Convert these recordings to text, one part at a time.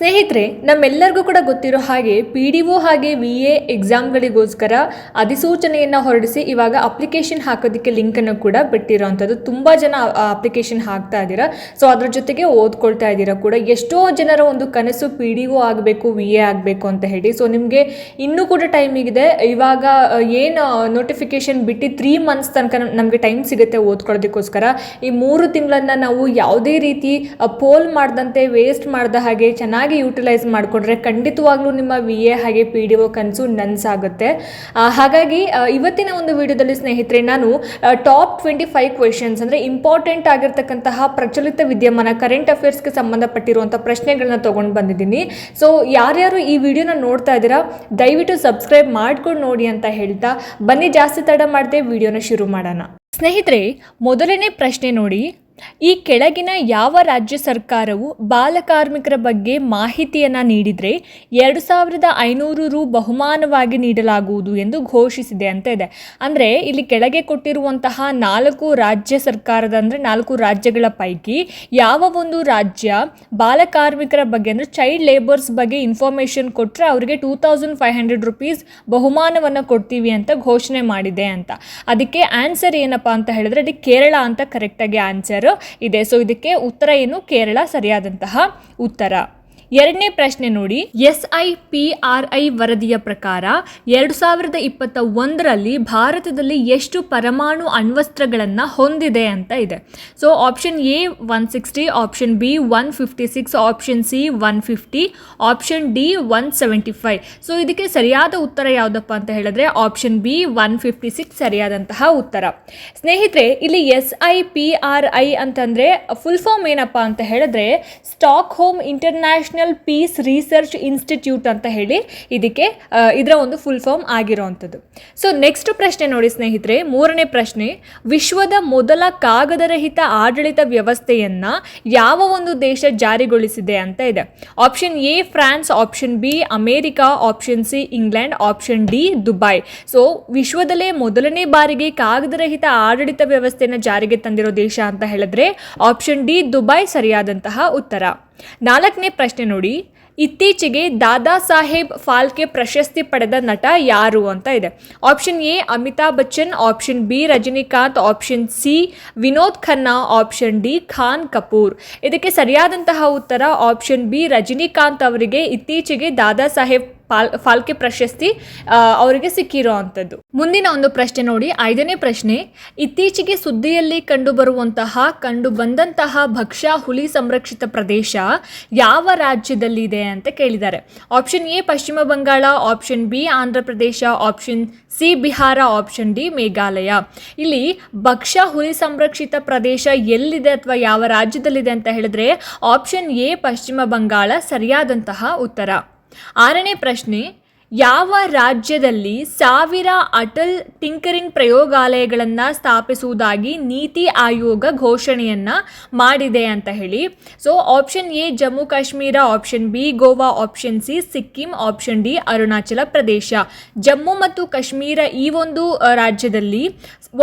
ಸ್ನೇಹಿತರೆ, ನಮ್ಮೆಲ್ಲರಿಗೂ ಕೂಡ ಗೊತ್ತಿರೋ ಹಾಗೆ ಪಿ ಡಿ ಒ ಹಾಗೆ ವಿ ಎ ಎಕ್ಸಾಮ್ಗಳಿಗೋಸ್ಕರ ಅಧಿಸೂಚನೆಯನ್ನು ಹೊರಡಿಸಿ ಇವಾಗ ಅಪ್ಲಿಕೇಶನ್ ಹಾಕೋದಕ್ಕೆ ಲಿಂಕನ್ನು ಕೂಡ ಬಿಟ್ಟಿರೋವಂಥದ್ದು ತುಂಬ ಜನ ಅಪ್ಲಿಕೇಶನ್ ಹಾಕ್ತಾ ಇದ್ದೀರಾ. ಸೊ ಅದ್ರ ಜೊತೆಗೆ ಓದ್ಕೊಳ್ತಾ ಇದ್ದೀರಾ ಕೂಡ. ಎಷ್ಟೋ ಜನರ ಒಂದು ಕನಸು ಪಿ ಡಿ ಒ ಆಗಬೇಕು ವಿ ಎ ಆಗಬೇಕು ಅಂತ ಹೇಳಿ. ಸೊ ನಿಮಗೆ ಇನ್ನೂ ಕೂಡ ಟೈಮ್ ಇದೆ ಇವಾಗ ಏನು ನೋಟಿಫಿಕೇಶನ್ ಬಿಟ್ಟು ತ್ರೀ ಮಂತ್ಸ್ ತನಕ ನಮಗೆ ಟೈಮ್ ಸಿಗುತ್ತೆ ಓದ್ಕೊಳ್ಳೋದಕ್ಕೋಸ್ಕರ. ಈ ಮೂರು ತಿಂಗಳನ್ನು ನಾವು ಯಾವುದೇ ರೀತಿ ಪೋಲ್ ಮಾಡ್ದಂತೆ ವೇಸ್ಟ್ ಮಾಡ್ದ ಹಾಗೆ, ಚೆನ್ನಾಗಿ ಯೂಟಿಲೈಸ್ ಮಾಡಿಕೊಂಡ್ರೆ ಖಂಡಿತವಾಗ್ಲೂ ನಿಮ್ಮ ವಿ ಎ ಹಾಗೆ ಪಿ ಡಿ ಒ ಕನಸು ನನ್ಸಾಗುತ್ತೆ. ಹಾಗಾಗಿ ಇವತ್ತಿನ ಒಂದು ವಿಡಿಯೋದಲ್ಲಿ ಸ್ನೇಹಿತರೆ, ನಾನು ಟಾಪ್ ಟ್ವೆಂಟಿ ಫೈವ್ ಕ್ವೆಶನ್ಸ್ ಅಂದರೆ ಇಂಪಾರ್ಟೆಂಟ್ ಆಗಿರ್ತಕ್ಕಂತಹ ಪ್ರಚಲಿತ ವಿದ್ಯಮಾನ ಕರೆಂಟ್ ಅಫೇರ್ಸ್ಗೆ ಸಂಬಂಧಪಟ್ಟಿರುವಂಥ ಪ್ರಶ್ನೆಗಳನ್ನ ತೊಗೊಂಡು ಬಂದಿದ್ದೀನಿ. ಸೊ ಯಾರ್ಯಾರು ಈ ವಿಡಿಯೋನ ನೋಡ್ತಾ ಇದ್ದೀರಾ, ದಯವಿಟ್ಟು ಸಬ್ಸ್ಕ್ರೈಬ್ ಮಾಡ್ಕೊಂಡು ನೋಡಿ ಅಂತ ಹೇಳ್ತಾ ಬನ್ನಿ, ಜಾಸ್ತಿ ತಡ ಮಾಡದೆ ವಿಡಿಯೋನ ಶುರು ಮಾಡೋಣ. ಸ್ನೇಹಿತರೆ, ಮೊದಲನೇ ಪ್ರಶ್ನೆ ನೋಡಿ ಈ ಕೆಳಗಿನ ಯಾವ ರಾಜ್ಯ ಸರ್ಕಾರವು ಬಾಲಕಾರ್ಮಿಕರ ಬಗ್ಗೆ ಮಾಹಿತಿಯನ್ನು ನೀಡಿದರೆ ಎರಡು ಸಾವಿರದ ಐನೂರು ರು ಬಹುಮಾನವಾಗಿ ನೀಡಲಾಗುವುದು ಎಂದು ಘೋಷಿಸಿದೆ ಅಂತ ಇದೆ. ಅಂದರೆ ಇಲ್ಲಿ ಕೆಳಗೆ ಕೊಟ್ಟಿರುವಂತಹ ನಾಲ್ಕು ರಾಜ್ಯ ಸರ್ಕಾರದ ಅಂದರೆ ನಾಲ್ಕು ರಾಜ್ಯಗಳ ಪೈಕಿ ಯಾವ ಒಂದು ರಾಜ್ಯ ಬಾಲಕಾರ್ಮಿಕರ ಬಗ್ಗೆ ಅಂದರೆ ಚೈಲ್ಡ್ ಲೇಬರ್ಸ್ ಬಗ್ಗೆ ಇನ್ಫಾರ್ಮೇಷನ್ ಕೊಟ್ಟರೆ ಅವರಿಗೆ two thousand five hundred rupees ಬಹುಮಾನವನ್ನು ಕೊಡ್ತೀವಿ ಅಂತ ಘೋಷಣೆ ಮಾಡಿದೆ ಅಂತ. ಅದಕ್ಕೆ ಆನ್ಸರ್ ಏನಪ್ಪ ಅಂತ ಹೇಳಿದ್ರೆ ಅದಕ್ಕೆ ಕೇರಳ ಅಂತ ಕರೆಕ್ಟಾಗಿ ಆನ್ಸರ್ ಇದೆ. ಸೊ ಇದಕ್ಕೆ ಉತ್ತರ ಏನು? ಕೇರಳ ಸರಿಯಾದಂತಹ ಉತ್ತರ. ಎರಡನೇ ಪ್ರಶ್ನೆ ನೋಡಿ. S I P R I ವರದಿಯ ಪ್ರಕಾರ ಎರಡು ಸಾವಿರದ ಇಪ್ಪತ್ತ ಒಂದರಲ್ಲಿ ಭಾರತದಲ್ಲಿ ಎಷ್ಟು ಪರಮಾಣು ಅಣ್ವಸ್ತ್ರಗಳನ್ನು ಹೊಂದಿದೆ ಅಂತ ಇದೆ. So option A one sixty option B one fifty six option C one fifty option D one seventy five so ಇದಕ್ಕೆ ಸರಿಯಾದ ಉತ್ತರ ಯಾವುದಪ್ಪ ಅಂತ ಹೇಳಿದ್ರೆ option B one fifty six ಸರಿಯಾದಂತಹ ಉತ್ತರ. ಸ್ನೇಹಿತರೆ, ಇಲ್ಲಿ S I P R I ಅಂತಂದರೆ ಫುಲ್ ಫಾರ್ಮ್ ಏನಪ್ಪ ಅಂತ ಹೇಳಿದ್ರೆ Stockholm international peace research institute ಅಂತ ಹೇಳಿ ಇದಕ್ಕೆ ಇದರ ಒಂದು ಫುಲ್ ಫಾರ್ಮ್ ಆಗಿರೋವಂಥದ್ದು ಸೊ ನೆಕ್ಸ್ಟ್ ಪ್ರಶ್ನೆ ನೋಡಿ ಸ್ನೇಹಿತರೆ, ಮೂರನೇ ಪ್ರಶ್ನೆ, ವಿಶ್ವದ ಮೊದಲ ಕಾಗದರಹಿತ ಆಡಳಿತ ವ್ಯವಸ್ಥೆಯನ್ನು ಯಾವ ಒಂದು ದೇಶ ಜಾರಿಗೊಳಿಸಿದೆ ಅಂತ ಇದೆ. Option A France option B America option C England option D Dubai so ವಿಶ್ವದಲ್ಲೇ ಮೊದಲನೇ ಬಾರಿಗೆ ಕಾಗದರಹಿತ ಆಡಳಿತ ವ್ಯವಸ್ಥೆಯನ್ನು ಜಾರಿಗೆ ತಂದಿರೋ ದೇಶ ಅಂತ ಹೇಳಿದ್ರೆ ಆಪ್ಷನ್ ಡಿ ದುಬೈ ಸರಿಯಾದಂತಹ ಉತ್ತರ. ನಾಲ್ಕನೇ ಪ್ರಶ್ನೆ ನೋಡಿ. ಇತ್ತೀಚೆಗೆ ದಾದಾ ಸಾಹೇಬ್ ಫಾಲ್ಕೆ ಪ್ರಶಸ್ತಿ ಪಡೆದ ನಟ ಯಾರು ಅಂತ ಇದೆ. Option A, Amitabh Bachchan, option B, Rajinikanth, option C, Vinod Khanna, option D, Khan Kapoor. ಇದಕ್ಕೆ ಸರಿಯಾದಂತಹ ಉತ್ತರ ಆಪ್ಷನ್ ಬಿ, ರಜನಿಕಾಂತ್ ಅವರಿಗೆ ಇತ್ತೀಚೆಗೆ ದಾದಾ ಸಾಹೇಬ್ ಪಾಲ್, ಫಾಲ್ಕೆ ಪ್ರಶಸ್ತಿ ಅವರಿಗೆ ಸಿಕ್ಕಿರೋ ಅಂಥದ್ದು ಮುಂದಿನ ಒಂದು ಪ್ರಶ್ನೆ ನೋಡಿ, ಐದನೇ ಪ್ರಶ್ನೆ, ಇತ್ತೀಚೆಗೆ ಸುದ್ದಿಯಲ್ಲಿ ಕಂಡುಬರುವಂತಹ ಕಂಡು ಬಂದಂತಹ ಭಕ್ಷ್ಯ ಹುಲಿ ಸಂರಕ್ಷಿತ ಪ್ರದೇಶ ಯಾವ ರಾಜ್ಯದಲ್ಲಿದೆ ಅಂತ ಕೇಳಿದ್ದಾರೆ. ಆಪ್ಷನ್ ಎ ಪಶ್ಚಿಮ Bangala option B Andhra Pradesh option C Bihar option D Meghalaya. ಇಲ್ಲಿ ಭಕ್ಷ್ಯ ಹುಲಿ ಸಂರಕ್ಷಿತ ಪ್ರದೇಶ ಎಲ್ಲಿದೆ ಅಥವಾ ಯಾವ ರಾಜ್ಯದಲ್ಲಿದೆ ಅಂತ ಹೇಳಿದ್ರೆ ಆಪ್ಷನ್ ಎ ಪಶ್ಚಿಮ ಬಂಗಾಳ, ಸರಿಯಾದಂತಹ ಉತ್ತರ. ಆರನೇ ಪ್ರಶ್ನೆ ಯಾವ ರಾಜ್ಯದಲ್ಲಿ ಸಾವಿರ ಅಟಲ್ ಟಿಂಕರಿಂಗ್ ಪ್ರಯೋಗಾಲಯಗಳನ್ನು ಸ್ಥಾಪಿಸುವುದಾಗಿ ನೀತಿ ಆಯೋಗ ಘೋಷಣೆಯನ್ನು ಮಾಡಿದೆ ಅಂತ ಹೇಳಿ. So option A Jammu Kashmir option B Goa option C Sikkim option D Arunachal Pradesh. Jammu ಮತ್ತು ಕಾಶ್ಮೀರ ಈ ಒಂದು ರಾಜ್ಯದಲ್ಲಿ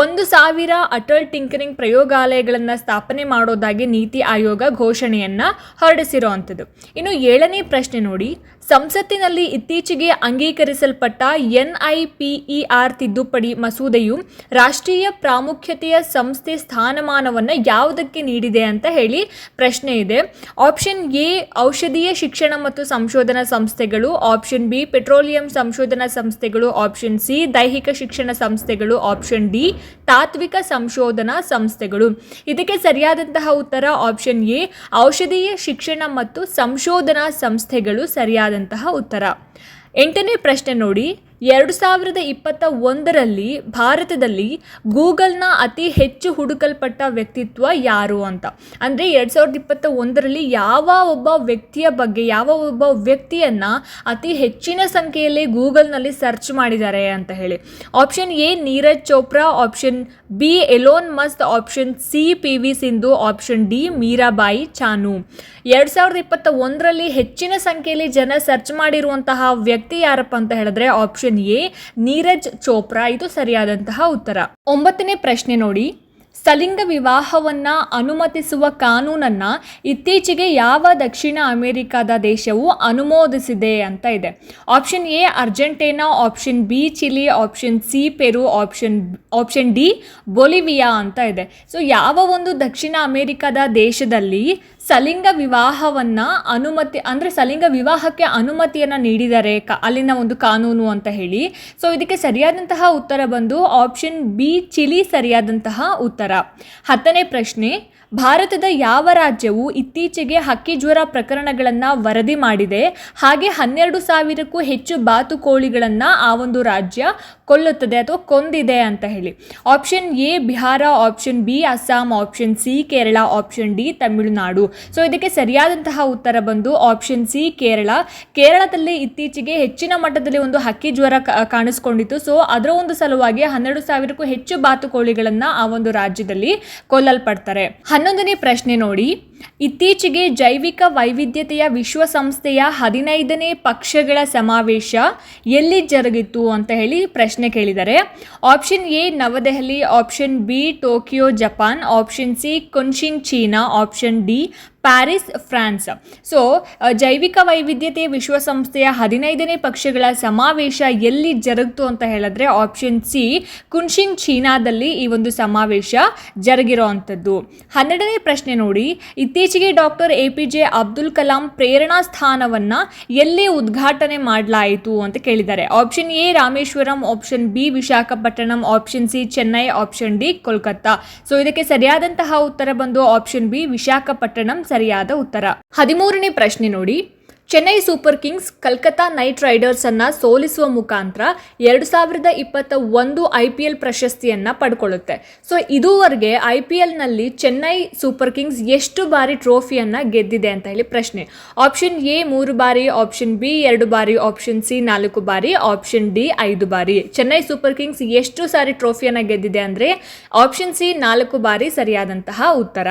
ಒಂದು ಸಾವಿರ ಅಟಲ್ ಟಿಂಕರಿಂಗ್ ಪ್ರಯೋಗಾಲಯಗಳನ್ನು ಸ್ಥಾಪನೆ ಮಾಡೋದಾಗಿ ನೀತಿ ಆಯೋಗ ಘೋಷಣೆಯನ್ನು ಹೊರಡಿಸಿರುವಂಥದ್ದು ಇನ್ನು ಏಳನೇ ಪ್ರಶ್ನೆ ನೋಡಿ. ಸಂಸತ್ತಿನಲ್ಲಿ ಇತ್ತೀಚೆಗೆ ಅಂಗೀಕರಿಸಲ್ಪಟ್ಟ ಎನ್ಐಪಿಇಆರ್ ತಿದ್ದುಪಡಿ ಮಸೂದೆಯು ರಾಷ್ಟ್ರೀಯ ಪ್ರಾಮುಖ್ಯತೆಯ ಸಂಸ್ಥೆ ಸ್ಥಾನಮಾನವನ್ನು ಯಾವುದಕ್ಕೆ ನೀಡಿದೆ ಅಂತ ಹೇಳಿ ಪ್ರಶ್ನೆ ಇದೆ. ಆಪ್ಷನ್ ಎ, ಔಷಧೀಯ ಶಿಕ್ಷಣ ಮತ್ತು ಸಂಶೋಧನಾ ಸಂಸ್ಥೆಗಳು. ಆಪ್ಷನ್ ಬಿ, ಪೆಟ್ರೋಲಿಯಂ ಸಂಶೋಧನಾ ಸಂಸ್ಥೆಗಳು. ಆಪ್ಷನ್ ಸಿ, ದೈಹಿಕ ಶಿಕ್ಷಣ ಸಂಸ್ಥೆಗಳು. ಆಪ್ಷನ್ ಡಿ, ತಾತ್ವಿಕ ಸಂಶೋಧನಾ ಸಂಸ್ಥೆಗಳು. ಇದಕ್ಕೆ ಸರಿಯಾದಂತಹ ಉತ್ತರ ಆಪ್ಷನ್ ಎ, ಔಷಧೀಯ ಶಿಕ್ಷಣ ಮತ್ತು ಸಂಶೋಧನಾ ಸಂಸ್ಥೆಗಳು ಸರಿಯಾದಂತಹ ಉತ್ತರ. ಎಂಟನೇ ಪ್ರಶ್ನೆ ನೋಡಿ. ಎರಡು ಸಾವಿರದ ಇಪ್ಪತ್ತ ಒಂದರಲ್ಲಿ ಭಾರತದಲ್ಲಿ ಗೂಗಲ್ನ ಅತಿ ಹೆಚ್ಚು ಹುಡುಕಲ್ಪಟ್ಟ ವ್ಯಕ್ತಿತ್ವ ಯಾರು ಅಂತ? ಅಂದರೆ ಎರಡು ಸಾವಿರದ ಇಪ್ಪತ್ತ ಒಂದರಲ್ಲಿ ಯಾವ ಒಬ್ಬ ವ್ಯಕ್ತಿಯ ಬಗ್ಗೆ, ಯಾವ ಒಬ್ಬ ವ್ಯಕ್ತಿಯನ್ನು ಅತಿ ಹೆಚ್ಚಿನ ಸಂಖ್ಯೆಯಲ್ಲಿ ಗೂಗಲ್ನಲ್ಲಿ ಸರ್ಚ್ ಮಾಡಿದ್ದಾರೆ ಅಂತ ಹೇಳಿ. Option A, Neeraj Chopra, option B, Elon Musk option C P V Sindhu, option D, Mirabai Chanu. ಎರಡು ಸಾವಿರದ ಇಪ್ಪತ್ತ ಒಂದರಲ್ಲಿ ಹೆಚ್ಚಿನ ಸಂಖ್ಯೆಯಲ್ಲಿ ಜನ ಸರ್ಚ್ ಮಾಡಿರುವಂತಹ ವ್ಯಕ್ತಿ ಯಾರಪ್ಪ ಅಂತ ಹೇಳಿದ್ರೆ, ಆಪ್ಷನ್ ಎ ನೀರಜ್ ಚೋಪ್ರಾ ಇದು ಸರಿಯಾದಂತಹ ಉತ್ತರ. ಒಂಬತ್ತನೇ ಪ್ರಶ್ನೆ ನೋಡಿ. ಸಲಿಂಗ ವಿವಾಹವನ್ನ ಅನುಮತಿಸುವ ಕಾನೂನನ್ನ ಇತ್ತೀಚೆಗೆ ಯಾವ ದಕ್ಷಿಣ ಅಮೆರಿಕಾದ ದೇಶವು ಅನುಮೋದಿಸಿದೆ ಅಂತ ಇದೆ. Option A Argentina, option B Chile, option C Peru, option option D Bolivia ಅಂತ ಇದೆ. ಸೊ ಯಾವ ಒಂದು ದಕ್ಷಿಣ ಅಮೆರಿಕದ ದೇಶದಲ್ಲಿ ಸಲಿಂಗ ವಿವಾಹವನ್ನ ಅನುಮತಿ, ಅಂದರೆ ಸಲಿಂಗ ವಿವಾಹಕ್ಕೆ ಅನುಮತಿಯನ್ನು ನೀಡಿದ್ದಾರೆ ಕ, ಅಲ್ಲಿನ ಒಂದು ಕಾನೂನು ಅಂತ ಹೇಳಿ. ಸೊ ಇದಕ್ಕೆ ಸರಿಯಾದಂತಹ ಉತ್ತರ ಬಂದು ಆಪ್ಷನ್ ಬಿ ಚಿಲಿ ಸರಿಯಾದಂತಹ ಉತ್ತರ. ಹತ್ತನೇ ಪ್ರಶ್ನೆ ಭಾರತದ ಯಾವ ರಾಜ್ಯವು ಇತ್ತೀಚೆಗೆ ಹಕ್ಕಿ ಜ್ವರ ಪ್ರಕರಣಗಳನ್ನು ವರದಿ ಮಾಡಿದೆ, ಹಾಗೆ ಹನ್ನೆರಡು ಸಾವಿರಕ್ಕೂ ಹೆಚ್ಚು ಬಾತುಕೋಳಿಗಳನ್ನು ಆ ಒಂದು ರಾಜ್ಯ ಕೊಲ್ಲುತ್ತದೆ ಅಥವಾ ಕೊಂದಿದೆ ಅಂತ ಹೇಳಿ. Option A, Bihar, option B, Assam, option C, Kerala, option D, Tamil Nadu. So, ಇದಕ್ಕೆ ಸರಿಯಾದಂತಹ ಉತ್ತರ ಬಂದು ಆಪ್ಷನ್ ಸಿ, ಕೇರಳ. ಕೇರಳದಲ್ಲಿ ಇತ್ತೀಚೆಗೆ ಹೆಚ್ಚಿನ ಮಟ್ಟದಲ್ಲಿ ಒಂದು ಹಕ್ಕಿ ಜ್ವರ ಕಾಣಿಸ್ಕೊಂಡಿತ್ತು. ಸೊ, ಅದರ ಒಂದು ಸಲುವಾಗಿ ಹನ್ನೆರಡು ಸಾವಿರಕ್ಕೂ ಹೆಚ್ಚು ಬಾತುಕೋಳಿಗಳನ್ನು ಆ ಒಂದು ರಾಜ್ಯದಲ್ಲಿ ಕೊಲ್ಲಲ್ಪಡ್ತಾರೆ. ಹನ್ನೊಂದನೇ ಪ್ರಶ್ನೆ ನೋಡಿ. ಇತ್ತೀಚೆಗೆ ಜೈವಿಕ ವೈವಿಧ್ಯತೆಯ ವಿಶ್ವಸಂಸ್ಥೆಯ ಹದಿನೈದನೇ ಪಕ್ಷಗಳ ಸಮಾವೇಶ ಎಲ್ಲಿ ಜರುಗಿತು ಅಂತ ಹೇಳಿ ಪ್ರಶ್ನೆ ಕೇಳಿದರೆ, option A New Delhi, option B Tokyo, Japan, option C Kunming China, option D Paris, France. So ಜೈವಿಕ ವೈವಿಧ್ಯತೆ ವಿಶ್ವಸಂಸ್ಥೆಯ ಹದಿನೈದನೇ ಪಕ್ಷಗಳ ಸಮಾವೇಶ ಎಲ್ಲಿ ಜರುಗಿತು ಅಂತ ಹೇಳಿದ್ರೆ ಆಪ್ಷನ್ ಸಿ ಕುನ್ಶಿಂಗ್ ಚೀನಾದಲ್ಲಿ ಈ ಒಂದು ಸಮಾವೇಶ ಜರುಗಿರೋ ಅಂಥದ್ದು ಹನ್ನೆರಡನೇ ಪ್ರಶ್ನೆ ನೋಡಿ. ಇತ್ತೀಚೆಗೆ doctor A P J Abdul Kalam ಪ್ರೇರಣಾ ಸ್ಥಾನವನ್ನು ಎಲ್ಲಿ ಉದ್ಘಾಟನೆ ಮಾಡಲಾಯಿತು ಅಂತ ಕೇಳಿದ್ದಾರೆ. Option A Rameswaram, option B Visakhapatnam, option C Chennai, option D Kolkata. So, ಇದಕ್ಕೆ ಸರಿಯಾದಂತಹ ಉತ್ತರ ಬಂದು ಆಪ್ಷನ್ ಬಿ ವಿಶಾಖಪಟ್ಟಣಂ ಸರಿಯಾದ ಉತ್ತರ. ಹದಿಮೂರನೇ ಪ್ರಶ್ನೆ ನೋಡಿ. Chennai super kings Calcutta knight riders ಅನ್ನ ಸೋಲಿಸುವ ಮುಖಾಂತರ ಎರಡು ಸಾವಿರದ ಇಪ್ಪತ್ತ ಒಂದು ಐ ಪಿ ಎಲ್ ಪ್ರಶಸ್ತಿಯನ್ನ ಪಡ್ಕೊಳ್ಳುತ್ತೆ. ಸೊ ಇದುವರೆಗೆ ಐ ಪಿ ಎಲ್ನಲ್ಲಿ ಚೆನ್ನೈ ಸೂಪರ್ ಕಿಂಗ್ಸ್ ಎಷ್ಟು ಬಾರಿ ಟ್ರೋಫಿಯನ್ನು ಗೆದ್ದಿದೆ ಅಂತ ಹೇಳಿ ಪ್ರಶ್ನೆ. ಆಪ್ಷನ್ ಎ ಮೂರು ಬಾರಿ ಆಪ್ಷನ್ ಬಿ ಎರಡು ಬಾರಿ ಆಪ್ಷನ್ ಸಿ ನಾಲ್ಕು ಬಾರಿ ಆಪ್ಷನ್ ಡಿ ಐದು ಬಾರಿ. ಚೆನ್ನೈ ಸೂಪರ್ ಕಿಂಗ್ಸ್ ಎಷ್ಟು ಸಾರಿ ಟ್ರೋಫಿಯನ್ನು ಗೆದ್ದಿದೆ ಅಂದರೆ ಆಪ್ಷನ್ ಸಿ ನಾಲ್ಕು ಬಾರಿ ಸರಿಯಾದಂತಹ ಉತ್ತರ.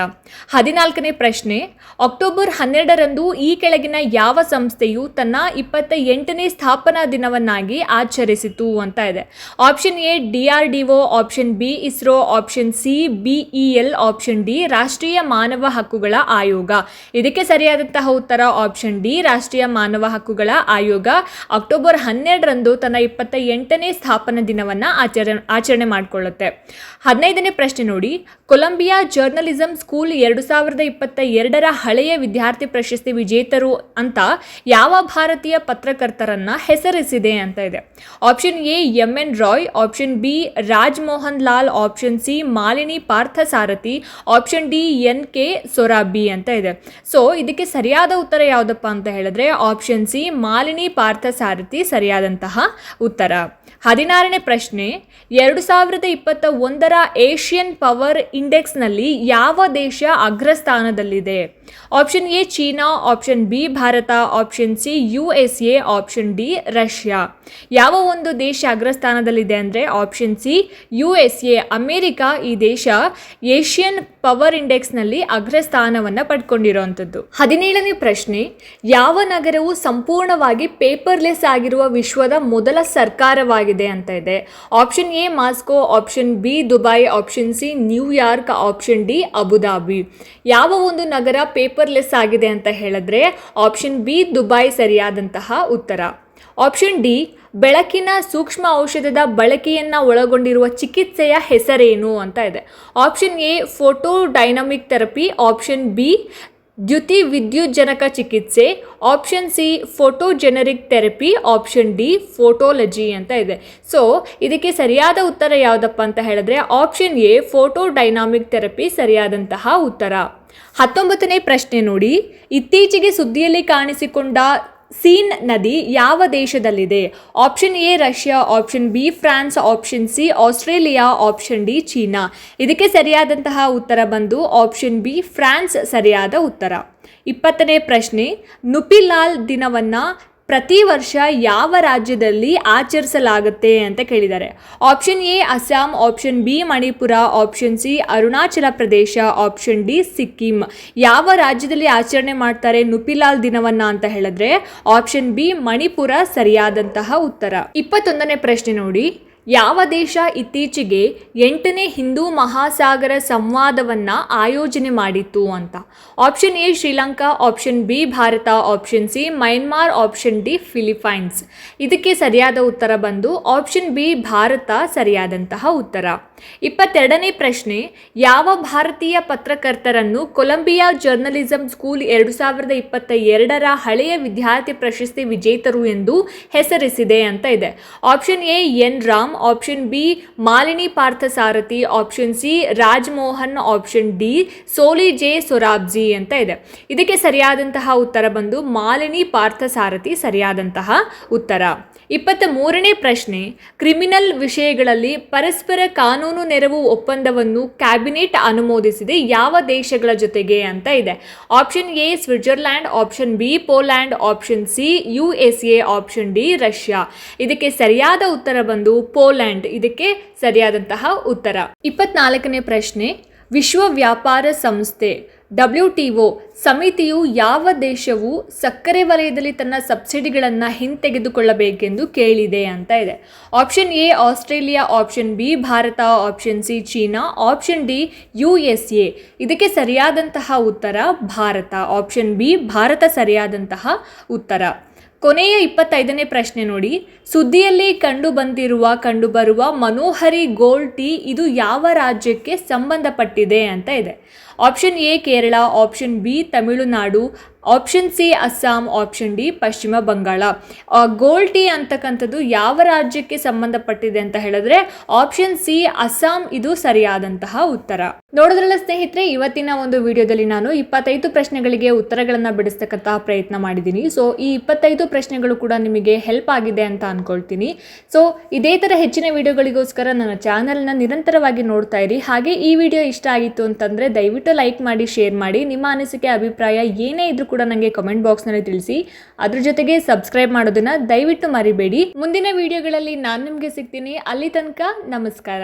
ಹದಿನಾಲ್ಕನೇ ಪ್ರಶ್ನೆ, ಅಕ್ಟೋಬರ್ ಹನ್ನೆರಡರಂದು ಈ ಕೆಳಗಿನ ಯಾವ ಸಂಸ್ಥೆಯು ತನ್ನ ಇಪ್ಪತ್ತ ಎಂಟನೇ ಸ್ಥಾಪನಾ ದಿನವನ್ನಾಗಿ ಆಚರಿಸಿತು ಅಂತ ಇದೆ. Option A, D R D O, option B, ISRO, option C BEL, option D, ರಾಷ್ಟ್ರೀಯ ಮಾನವ ಹಕ್ಕುಗಳ ಆಯೋಗ. ಇದಕ್ಕೆ ಸರಿಯಾದಂತಹ ಉತ್ತರ ಆಪ್ಷನ್ ಡಿ, ರಾಷ್ಟ್ರೀಯ ಮಾನವ ಹಕ್ಕುಗಳ ಆಯೋಗ. ಅಕ್ಟೋಬರ್ ಹನ್ನೆರಡರಂದು ತನ್ನ ಇಪ್ಪತ್ತ ಎಂಟನೇ ಸ್ಥಾಪನಾ ದಿನವನ್ನು ಆಚರಣೆ ಆಚರಣೆ ಮಾಡಿಕೊಳ್ಳುತ್ತೆ. ಹದಿನೈದನೇ ಪ್ರಶ್ನೆ ನೋಡಿ. ಕೊಲಂಬಿಯಾ ಜರ್ನಲಿಸಂ ಸ್ಕೂಲ್ ಎರಡು ಸಾವಿರದ ಇಪ್ಪತ್ತ ಎರಡರ ಹಳೆಯ ವಿದ್ಯಾರ್ಥಿ ಪ್ರಶಸ್ತಿ ವಿಜೇತರು ಅಂತ ಯಾವ ಭಾರತೀಯ ಪತ್ರಕರ್ತರನ್ನ ಹೆಸರಿಸಿದೆ ಅಂತ ಇದೆ. Option A, M N Roy, option B Raj Mohan Lal, option C, Malini Parthasarathy, option D, N K Sorabjee ಅಂತ ಇದೆ. ಸೊ, ಇದಕ್ಕೆ ಸರಿಯಾದ ಉತ್ತರ ಯಾವುದಪ್ಪ ಅಂತ ಹೇಳಿದ್ರೆ, ಆಪ್ಷನ್ ಸಿ, ಮಾಲಿನಿ ಪಾರ್ಥಸಾರಥಿ ಸರಿಯಾದಂತಹ ಉತ್ತರ. ಹದಿನಾರನೇ ಪ್ರಶ್ನೆ, ಎರಡು ಸಾವಿರದ ಇಪ್ಪತ್ತ ಒಂದರ ಏಷ್ಯನ್ ಪವರ್ ಇಂಡೆಕ್ಸ್ನಲ್ಲಿ ಯಾವ ದೇಶ ಅಗ್ರಸ್ಥಾನದಲ್ಲಿದೆ? Option A China, option B Bharat, option C U S A, option D Russia. ಯಾವ ಒಂದು ದೇಶ ಅಗ್ರಸ್ಥಾನದಲ್ಲಿದೆ ಅಂದರೆ option C U S A. America ಈ ದೇಶ ಏಷ್ಯನ್ ಪವರ್ ಇಂಡೆಕ್ಸ್ನಲ್ಲಿ ಅಗ್ರಸ್ಥಾನವನ್ನು ಪಡ್ಕೊಂಡಿರುವಂಥದ್ದು ಹದಿನೇಳನೇ ಪ್ರಶ್ನೆ, ಯಾವ ನಗರವು ಸಂಪೂರ್ಣವಾಗಿ ಪೇಪರ್ಲೆಸ್ ಆಗಿರುವ ವಿಶ್ವದ ಮೊದಲ ಸರ್ಕಾರವಾಗಿದೆ? ಅಂತ ಇದೆ. Option A Moscow option B Dubai option C New York option D Abu Dhabi ಯಾವ ಒಂದು ನಗರ ಪೇಪರ್ಲೆಸ್ ಆಗಿದೆ ಅಂತ ಹೇಳಿದ್ರೆ ಆಪ್ಷನ್ ಬಿ ದುಬೈ ಸರಿಯಾದಂತಹ ಉತ್ತರ. ಆಪ್ಷನ್ ಡಿ ಬೆಳಕಿನ ಸೂಕ್ಷ್ಮ ಔಷಧದ ಬಳಕೆಯನ್ನು ಒಳಗೊಂಡಿರುವ ಚಿಕಿತ್ಸೆಯ ಹೆಸರೇನು ಅಂತ ಇದೆ. Option A photo dynamic therapy option B ದ್ಯುತಿ ವಿದ್ಯುಜ್ಜನಕ ಚಿಕಿತ್ಸೆ option C photogeneric therapy option D photology ಅಂತ ಇದೆ. ಸೊ ಇದಕ್ಕೆ ಸರಿಯಾದ ಉತ್ತರ ಯಾವುದಪ್ಪ ಅಂತ ಹೇಳಿದ್ರೆ option A photo dynamic therapy ಸರಿಯಾದಂತಹ ಉತ್ತರ. ಹತ್ತೊಂಬತ್ತನೇ ಪ್ರಶ್ನೆ ನೋಡಿ. ಇತ್ತೀಚೆಗೆ ಸುದ್ದಿಯಲ್ಲಿ ಕಾಣಿಸಿಕೊಂಡ ಸೀನ್ ನದಿ ಯಾವ ದೇಶದಲ್ಲಿದೆ? Option A Russia, option B France, option C Australia, option D China. ಇದಕ್ಕೆ ಸರಿಯಾದಂತಹ ಉತ್ತರ ಬಂದು ಆಪ್ಷನ್ ಬಿ ಫ್ರಾನ್ಸ್ ಸರಿಯಾದ ಉತ್ತರ. ಇಪ್ಪತ್ತನೇ ಪ್ರಶ್ನೆ, ನುಪಿಲಾಲ್ ದಿನವನ್ನು ಪ್ರತಿ ವರ್ಷ ಯಾವ ರಾಜ್ಯದಲ್ಲಿ ಆಚರಿಸಲಾಗುತ್ತೆ ಅಂತ ಕೇಳಿದ್ದಾರೆ. Option A Assam option B Manipur option C Arunachal Pradesh option D Sikkim ಯಾವ ರಾಜ್ಯದಲ್ಲಿ ಆಚರಣೆ ಮಾಡ್ತಾರೆ ನುಪಿಲಾಲ್ ದಿನವನ್ನ ಅಂತ ಹೇಳಿದ್ರೆ ಆಪ್ಷನ್ ಬಿ ಮಣಿಪುರ ಸರಿಯಾದಂತಹ ಉತ್ತರ. ಇಪ್ಪತ್ತೊಂದನೇ ಪ್ರಶ್ನೆ ನೋಡಿ. ಯಾವ ದೇಶ ಇತ್ತೀಚೆಗೆ ಎಂಟನೇ ಹಿಂದೂ ಮಹಾಸಾಗರ ಸಂವಾದವನ್ನು ಆಯೋಜನೆ ಮಾಡಿತ್ತು ಅಂತ? Option A Sri Lanka, option B Bharat, option C Myanmar, option D Philippines. ಇದಕ್ಕೆ ಸರಿಯಾದ ಉತ್ತರ ಬಂದು ಆಪ್ಷನ್ ಬಿ ಭಾರತ ಸರಿಯಾದಂತಹ ಉತ್ತರ. ಇಪ್ಪತ್ತೆರಡನೇ ಪ್ರಶ್ನೆ, ಯಾವ ಭಾರತೀಯ ಪತ್ರಕರ್ತರನ್ನು ಕೊಲಂಬಿಯಾ ಜರ್ನಲಿಸಂ ಸ್ಕೂಲ್ ಎರಡು ಸಾವಿರದ ಇಪ್ಪತ್ತ ಹಳೆಯ ವಿದ್ಯಾರ್ಥಿ ಪ್ರಶಸ್ತಿ ವಿಜೇತರು ಎಂದು ಹೆಸರಿಸಿದೆ ಅಂತ ಇದೆ. Option A N Ram option B Malini Parthasarathy option C Rajmohan option D Soli J Sorabjee ಅಂತ ಇದೆ. ಇದಕ್ಕೆ ಸರಿಯಾದಂತಹ ಉತ್ತರ ಬಂದು ಮಾಲಿನಿ ಪಾರ್ಥಸಾರಥಿ ಸರಿಯಾದಂತಹ ಉತ್ತರ. ಇಪ್ಪತ್ತ ಮೂರನೇ ಪ್ರಶ್ನೆ ಕ್ರಿಮಿನಲ್ ವಿಷಯಗಳಲ್ಲಿ ಪರಸ್ಪರ ಕಾನೂನು ನೆರವು ಒಪ್ಪಂದವನ್ನು ಕ್ಯಾಬಿನೆಟ್ ಅನುಮೋದಿಸಿದೆ ಯಾವ ದೇಶಗಳ ಜೊತೆಗೆ ಅಂತ ಇದೆ. Option A Switzerland option B Poland option C U S A option D Russia ಇದಕ್ಕೆ ಸರಿಯಾದ ಉತ್ತರ ಬಂದು ಪೋಲ್ಯಾಂಡ್ ಇದಕ್ಕೆ ಸರಿಯಾದಂತಹ ಉತ್ತರ. ಇಪ್ಪತ್ನಾಲ್ಕನೇ ಪ್ರಶ್ನೆ, ವಿಶ್ವ ವ್ಯಾಪಾರ ಸಂಸ್ಥೆ, ಡಬ್ಲ್ಯೂ ಟಿ ಒ ಸಮಿತಿಯು ಯಾವ ದೇಶವು ಸಕ್ಕರೆ ವಲಯದಲ್ಲಿ ತನ್ನ ಸಬ್ಸಿಡಿಗಳನ್ನು ಹಿಂತೆಗೆದುಕೊಳ್ಳಬೇಕೆಂದು ಕೇಳಿದೆ ಅಂತ ಇದೆ. Option A, Australia, option B, Bharat, option C, China, option D, U S A. ಇದಕ್ಕೆ ಸರಿಯಾದಂತಹ ಉತ್ತರ ಭಾರತ, ಆಪ್ಷನ್ ಬಿ, ಭಾರತ ಸರಿಯಾದಂತಹ ಉತ್ತರ. ಕೊನೆಯ ಇಪ್ಪತ್ತೈದನೇ ಪ್ರಶ್ನೆ ನೋಡಿ. ಸುದ್ದಿಯಲ್ಲಿ ಕಂಡು ಬಂದಿರುವ ಕಂಡುಬರುವ ಮನೋಹರಿ ಗೋಲ್ಡ್ ಟೀ ಇದು ಯಾವ ರಾಜ್ಯಕ್ಕೆ ಸಂಬಂಧಪಟ್ಟಿದೆ ಅಂತ ಇದೆ. Option A Kerala option B Tamil Nadu option C Assam option D Paschim Bangala gold tea ಅಂತಕ್ಕಂಥದ್ದು ಯಾವ ರಾಜ್ಯಕ್ಕೆ ಸಂಬಂಧಪಟ್ಟಿದೆ ಅಂತ ಹೇಳಿದ್ರೆ ಆಪ್ಷನ್ ಸಿ ಅಸ್ಸಾಂ ಇದು ಸರಿಯಾದಂತಹ ಉತ್ತರ ನೋಡೋದ್ರಲ್ಲ ಸ್ನೇಹಿತರೆ ಇವತ್ತಿನ ಒಂದು ವಿಡಿಯೋದಲ್ಲಿ ನಾನು ಇಪ್ಪತ್ತೈದು ಪ್ರಶ್ನೆಗಳಿಗೆ ಉತ್ತರಗಳನ್ನು ಬಿಡಿಸ್ತಕ್ಕಂತಹ ಪ್ರಯತ್ನ ಮಾಡಿದ್ದೀನಿ ಸೊ ಈ ಇಪ್ಪತ್ತೈದು ಪ್ರಶ್ನೆಗಳು ಕೂಡ ನಿಮಗೆ ಹೆಲ್ಪ್ ಆಗಿದೆ ಅಂತ ಅನ್ಕೊಳ್ತೀನಿ. ಸೊ ಇದೇ ಥರ ಹೆಚ್ಚಿನ ವಿಡಿಯೋಗಳಿಗೋಸ್ಕರ ನನ್ನ ಚಾನಲ್ನ ನಿರಂತರವಾಗಿ ನೋಡ್ತಾ ಇರಿ. ಹಾಗೆ ಈ ವಿಡಿಯೋ ಇಷ್ಟ ಆಗಿತ್ತು ಅಂತಂದರೆ ದಯವಿಟ್ಟು ಲೈಕ್ ಮಾಡಿ, ಶೇರ್ ಮಾಡಿ. ನಿಮ್ಮ ಅನಿಸಿಕೆ, ಅಭಿಪ್ರಾಯ ಏನೇ ಇದ್ರೂ ಕೂಡ ನನಗೆ ಕಮೆಂಟ್ ಬಾಕ್ಸ್ನಲ್ಲಿ ತಿಳಿಸಿ. ಅದ್ರ ಜೊತೆಗೆ ಸಬ್ಸ್ಕ್ರೈಬ್ ಮಾಡೋದನ್ನ ದಯವಿಟ್ಟು ಮರಿಬೇಡಿ. ಮುಂದಿನ ವಿಡಿಯೋಗಳಲ್ಲಿ ನಾನು ನಿಮಗೆ ಸಿಗ್ತೀನಿ. ಅಲ್ಲಿ ತನಕ ನಮಸ್ಕಾರ.